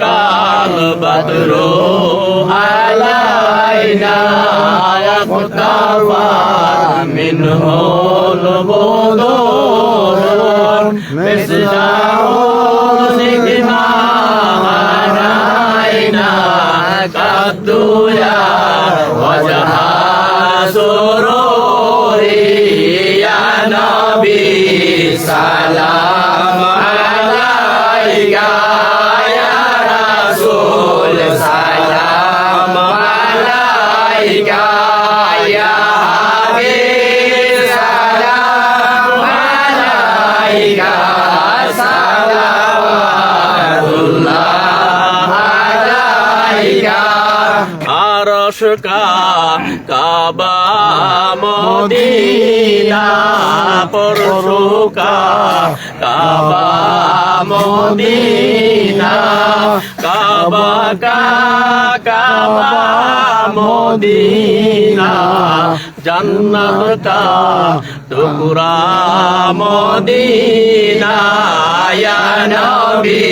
কাল বদরো আলাইনা মুতাওয়া মিনহুল বুদুর মিসলা আরশ কা কাবা, মদিনা পরশু কা কাবা, মদিনা, কাবা কাবা, মদিনা জান্নাত টুকরা মদিনা, ইয়া নবী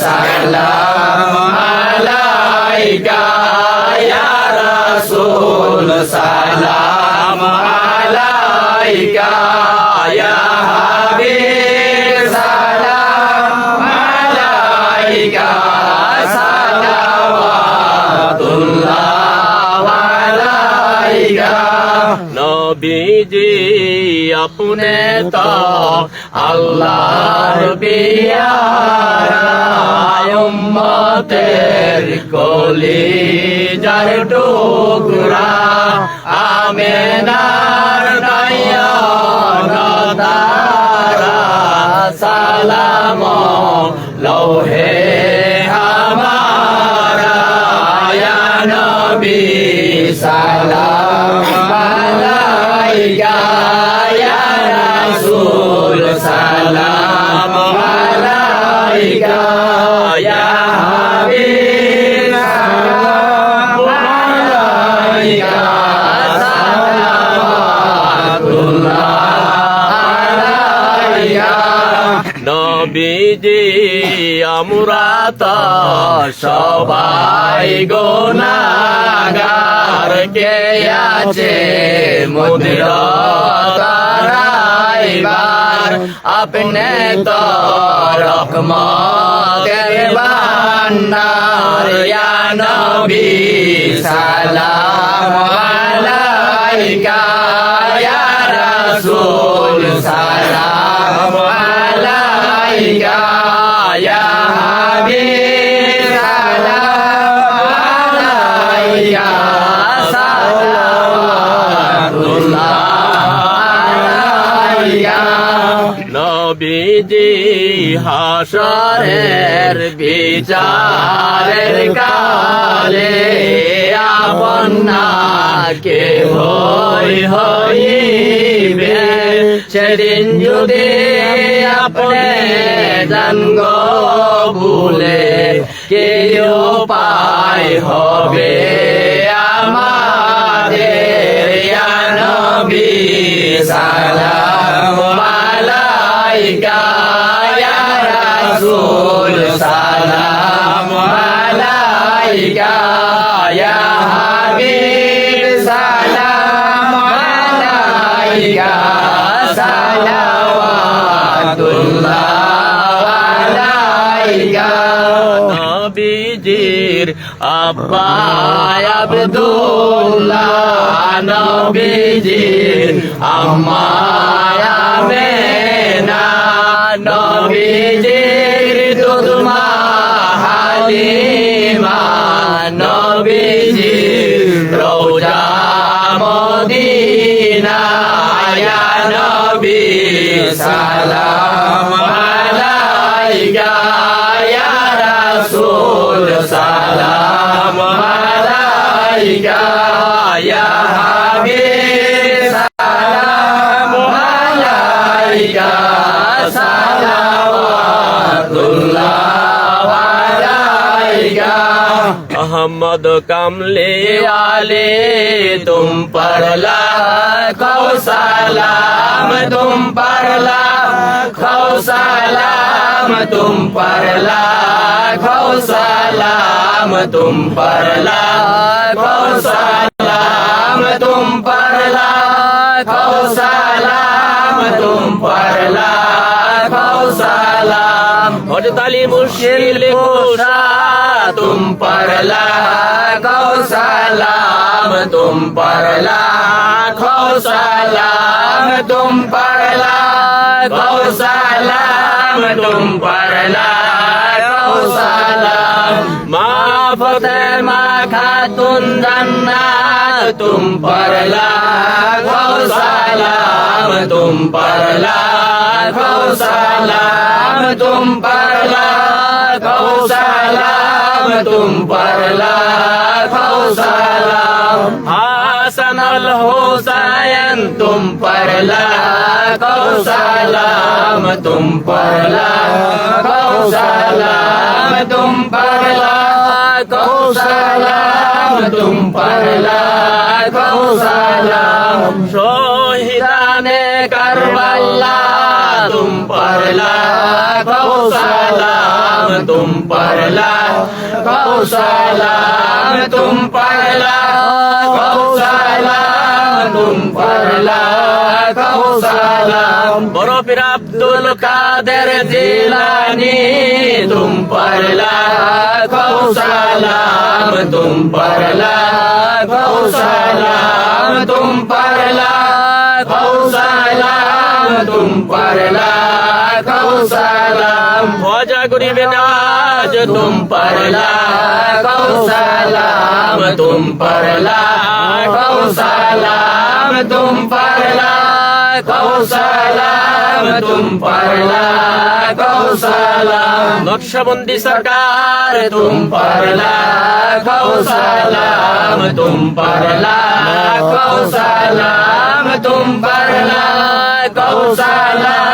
সালাম আলাইকা সালাম আলাইকা আপনে তো আল্লাহর বিয়ারায়ম্মতের কলি যার টুকুরা আমে দায়ারা সালাম আমারা নবী আমরা তো সবাই গোনাগার কে আছে মুদির তারাইবার আপনি তো রহমতের বান্নার সালাম আলাইকা। হাসরের বিচারের কালে আপনাকে হই হইবে। সেদিন যদি আপনি জানগ ভুলে কেউ পাই হবে আলাইকা সালাওয়াতুল্লাহ আলাইকা নবীজির আব্বা আব্দুল্লাহ নবীজির আম্মা আমেনা নবীজির। আলাইকা ইয়া হাবিব সালাম আলাইকা সালাওয়াতুল্লাহ আলাইকা अहमद कमले आले तुम पर लाखों सलाम तुम पर लाखों सलाम तुम पर लाखों सलाम तुम पर लाखों सलाम तुम पर लाखों सलाम तुम पर लाखों सलाम हजरत अली मुश्किल कुशा तुम पर लाखों सलाम तुम पर लाखों सलाम तुम पर लाखों सलाम तुम पर लाखों सलाम माफत मा खातुन जन्नत तुम पर लाखों सलाम तुम पर लाखों सलाम तुम पर लाखों सलाम तुम पर लाखों सलाम हासन अल हुसैन तुम पर लाखों सलाम तुम पर लाखों सलाम तुम पर लाखों सलाम तुम पर लाखों सलाम शहीदाने करबला तुम पर लाखों सलाम तुम परला गौशाला तुम परला गौशाला तुम परला गौशाला बरोबर अब्दुल कादर जिलानी तुम परला गौशाला तुम परला गौशाला तुम परला गौशाला तुम परला गौशाला ख्वाजा गरीब नवाज तुम पर लाखों सलाम तुम पर लाखों सलाम तुम पर लाखों सलाम तुम पर लाखों सलाम नक्शबंदी सरकार तुम पर लाखों सलाम तुम पर लाखों सलाम तुम पर लाखों सलाम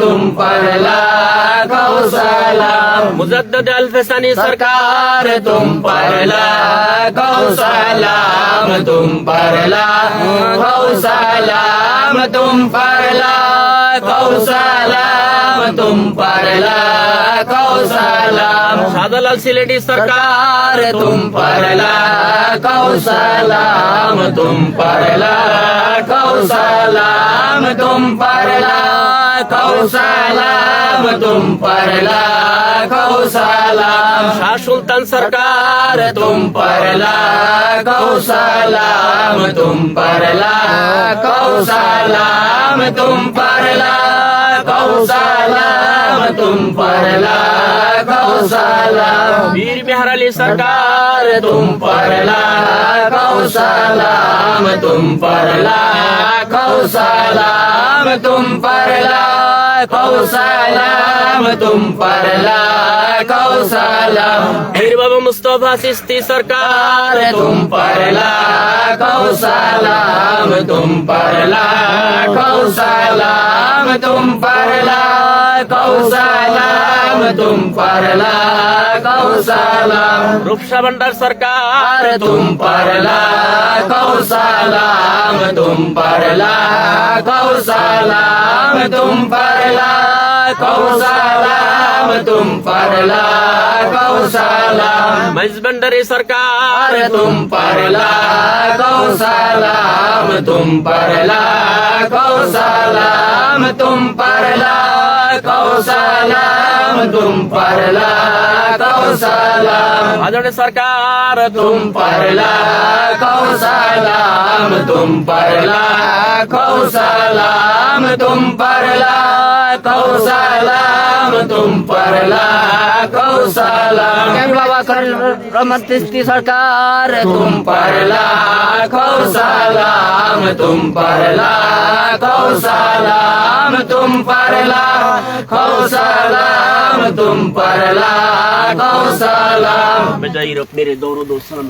तुम पर लाखों सलाम मुजद्दद अल्फसानी सरकार तुम पर लाखों सलाम तुम पर लाखों सलाम तुम पर लाखों सलाम तुम पर लाखों सलाम शादलाल सिलेटी सरकार तुम पर लाखों सलाम तुम पर लाखों सलाम तुम पर लाखों सलाम तुम पर लाखों सलाम शाह सुल्तान सरकार तुम पर लाखों सलाम तुम पर लाखों सलाम तुम पर लाखों सलाम तुम पर लाखों सलाम वीर बिहार अली सरकार तुम पर लाखों सलाम तुम पर लाखों सलाम तुम पर लाखों सलाम तुम पर लाखों सलाम वीर बाबा मुस्तफा सिस्ती सरकार तुम पर लाखों सलाम तुम पर लाखों सलाम तुम पर लाखों सलाम तुम पर लाखों सलाम रूपसा भंडार सरकार तुम पर लाखों सलाम तुम पर लाखों सलाम तुम पर लाखों सलाम तुम पर लाखों सलाम मज भंडारी सरकार तुम पर लाखों सलाम तुम पर लाखों सलाम तुम पर लाखों सलाम तुम पर लाखों सलाम आदरणीय सरकार तुम पर लाखों सलाम तुम पर लाखों सलाम तुम पर लाखों सलाम तुम पर लाखों सलाम बाबा रमन तिस्ती सरकार तुम पर लाखों सलाम तुम पर लाखों सलाम तुम पर সালাম তুম পর লাখো সালাম বেজাই রব মেরে দৌরদ ও সালাম